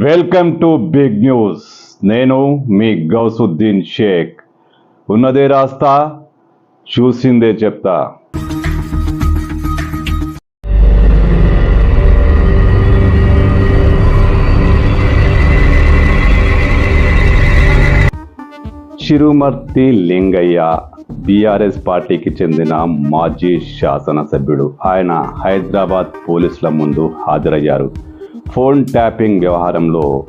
Welcome to big news. నేను మీ గౌసుద్దీన్ షేక్. ఉన్నదే రాస్తా చూసిందే చెప్తా. చిరుమర్తి లింగయ్య బీఆర్ఎస్ పార్టీకి చెందిన మాజీ శాసనసభ్యుడు. ఆయన హైదరాబాద్ పోలీసుల ముందు హాజరయ్యారు. ఫోన్ ట్యాపింగ్ వ్యవహారంలో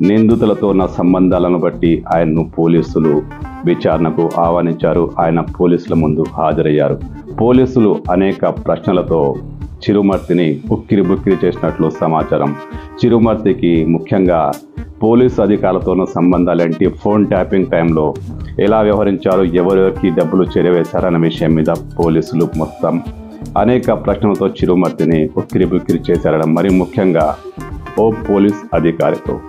నిందితులతో ఉన్న సంబంధాలను బట్టి ఆయన్ను పోలీసులు విచారణకు ఆహ్వానించారు. ఆయన పోలీసుల ముందు హాజరయ్యారు. పోలీసులు అనేక ప్రశ్నలతో చిరుమర్తిని ఉక్కిరి బుక్కిరి చేసినట్లు సమాచారం. చిరుమర్తికి ముఖ్యంగా పోలీసు అధికారులతోనూ ఉన్న సంబంధాలేంటి ఫోన్ ట్యాపింగ్ టైంలో ఎలా వ్యవహరించారు? ఎవరెవరికి డబ్బులు చేరవేశారన్న విషయం మీద పోలీసులు మొత్తం అనేక ప్రశ్నలతో చిరుమర్తిని ఉక్కిరి బుక్కిరి చేశారడం మరి ముఖ్యంగా ఓ పోలీస్ అధికారితో.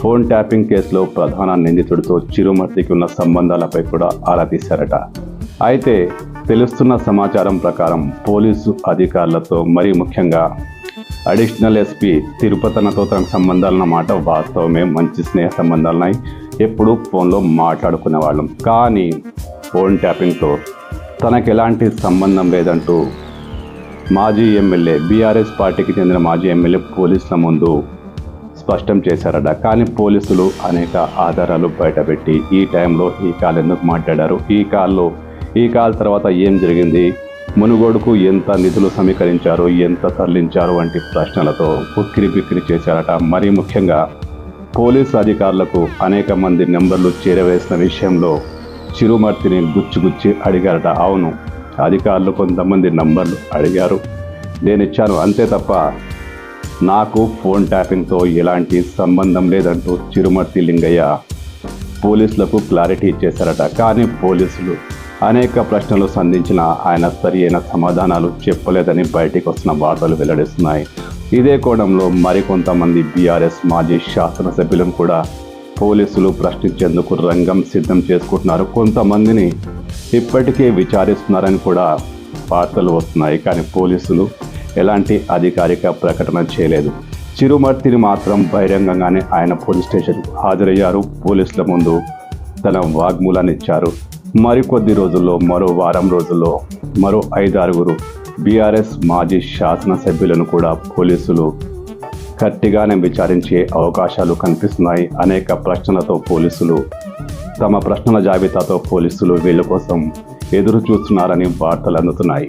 ఫోన్ ట్యాపింగ్ కేసులో ప్రధాన నిందితుడితో చిరుమర్తికి ఉన్న సంబంధాలపై కూడా ఆరా తీశారట. అయితే తెలుస్తున్న సమాచారం ప్రకారం పోలీసు అధికారులతో మరీ ముఖ్యంగా అడిషనల్ ఎస్పీ తిరుపతనతో తనకు సంబంధాలన్నమాట వాస్తవమే మంచి స్నేహ సంబంధాలున్నాయి. ఎప్పుడూ ఫోన్లో మాట్లాడుకునే వాళ్ళం కానీ ఫోన్ ట్యాపింగ్తో తనకు ఎలాంటి సంబంధం లేదంటూ మాజీ ఎమ్మెల్యే బీఆర్ఎస్ పార్టీకి చెందిన మాజీ ఎమ్మెల్యే పోలీసుల ముందు స్పష్టం చేశారట. కానీ పోలీసులు అనేక ఆధారాలు బయటపెట్టి ఈ టైంలో ఈ కాల్ ఎందుకు మాట్లాడారు? ఈ కాల్లో ఈ కాల్ తర్వాత ఏం జరిగింది? మునుగోడుకు ఎంత నిధులు సమీకరించారు? ఎంత తరలించారు? వంటి ప్రశ్నలతో ఉక్కిరి బిక్కిరి చేశారట. మరీ ముఖ్యంగా పోలీసు అధికారులకు అనేక మంది నెంబర్లు చేరవేసిన విషయంలో చిరుమర్తిని గుచ్చిగుచ్చి అడిగారట. అవును అధికారులు కొంతమంది నంబర్లు అడిగారు. నేను ఇచ్చాను అంతే తప్ప నాకు ఫోన్ ట్యాపింగ్తో ఎలాంటి సంబంధం లేదంటూ చిరుమర్తి లింగయ్య పోలీసులకు క్లారిటీ ఇచ్చేశారట. కానీ పోలీసులు అనేక ప్రశ్నలు సంధించిన ఆయన సరి అయిన సమాధానాలు చెప్పలేదని బయటికి వస్తున్న వార్తలు వెల్లడిస్తున్నాయి. ఇదే కోణంలో మరికొంతమంది బీఆర్ఎస్ మాజీ శాసనసభ్యులను కూడా పోలీసులు ప్రశ్నించేందుకు రంగం సిద్ధం చేసుకుంటున్నారు. కొంతమందిని ఇప్పటికే విచారిస్తున్నారని కూడా వార్తలు వస్తున్నాయి. కానీ పోలీసులు ఎలాంటి అధికారిక ప్రకటన చేయలేదు. చిరుమర్తిని మాత్రం బహిరంగంగానే ఆయన పోలీస్ స్టేషన్కు హాజరయ్యారు. పోలీసుల ముందు తన వాగ్మూలాన్ని ఇచ్చారు. మరికొద్ది రోజుల్లో మరో వారం రోజుల్లో మరో ఐదారుగురు బీఆర్ఎస్ మాజీ శాసనసభ్యులను కూడా పోలీసులు గట్టిగానే విచారించే అవకాశాలు కనిపిస్తున్నాయి. అనేక ప్రశ్నలతో పోలీసులు తమ ప్రశ్నల జాబితాతో పోలీసులు వీళ్ళ కోసం ఎదురు చూస్తున్నారని వార్తలు అందుతున్నాయి.